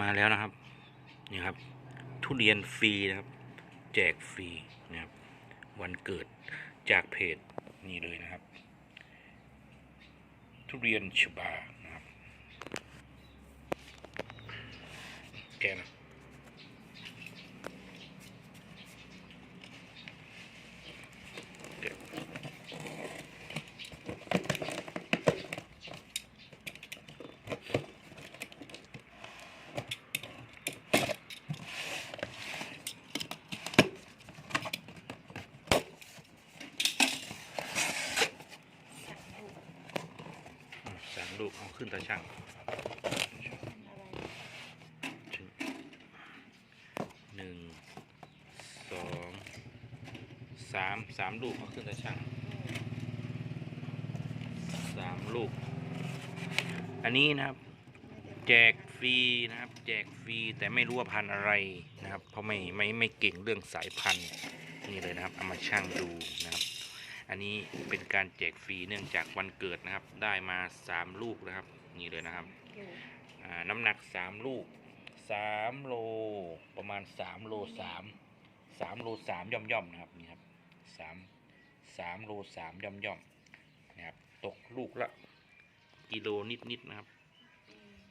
มาแล้วนะครับ นี่ครับ ทุเรียนฟรีนะครับ แจกฟรีนะครับ วันเกิดจากเพจนี่เลยนะครับ ทุเรียนฉบานะครับแกนะแกะอะสาม ลูกเอาขึ้นตาช่างหนึ่งสองสามสามลูกเอาขึ้นตาช่างสามลูก อันนี้นะครับ แจกฟรีนะครับ แจกฟรีแต่ไม่รู้ว่าพันอะไรนะครับ เพราะไม่ไม่ไม่เก่งเรื่องสายพันธุ์นี่เลยนะครับเอามาชั่งดูนะครับ อันนี้เป็นการแจกฟรีเนื่องจากวันเกิดนะครับ ได้มาสามลูกนะครับ นี่เลยนะครับอ่าน้ำหนักสามลูกสามโลประมาณสามโลสามสามโลสามย่อมย่อมๆนะครับนี่ครับสามสามโลสามย่อมย่อมๆนะครับตกลูกละกิโลนิดนิดๆนะครับ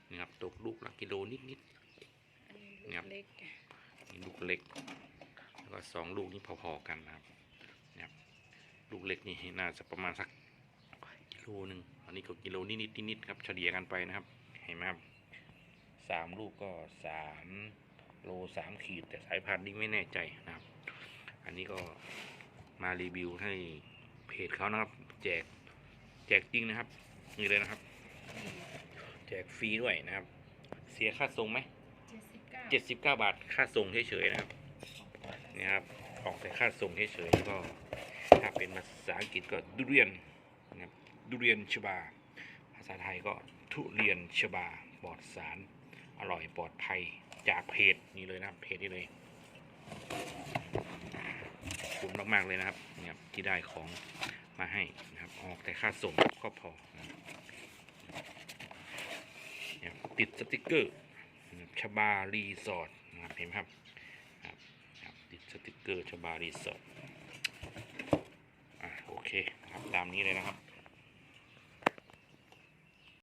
นะครับตกลูกละกิโลนิดนิดครับเล็กๆนี่ลูกเล็ก แล้วก็สองลูกนี้พอๆกันนะครับนะครับ ลูกเล็กนี่น่าจะประมาณสักกิโลหนึ่งอันนี้ก็กิโลนิดนิดๆนิดๆครับเฉลี่ยกันไปนะครับ เห็นไหมครับสามลูกก็สามโลสามขีด แต่สายพันธุ์นี่ไม่แน่ใจนะครับ อันนี้ก็มารีวิวให้เพจเขานะครับ แจกแจกจริงนะครับนี่เลยนะครับ แจกฟรีด้วยนะครับ เสียค่าส่งไหมเจ็ดสิบเก้าเจ็ดสิบเก้าบาทค่าส่งเฉยๆนะครับนี่ครับออกแต่ค่าส่งเฉยๆก็ ถ้าเป็นภาษาอังกฤษก็ดุเรียนนะครับดุเรียนชบา ภาษาไทยก็ทุเรียนชบาปลอดสารอร่อยปลอดภัยจากเพจนี้เลยนะครับเพจนี้เลยคุณมมากๆเลยนะครับเนี่ยที่ได้ของมาให้นะครับออกแต่ค่าส่งก็พอนะครับติดสติกเกอร์ชบารีสอร์ทนะครับเห็นไหมครับติดสติกเกอร์ชบารีสอร์ท เคนะครับตามนี้เลยนะครับ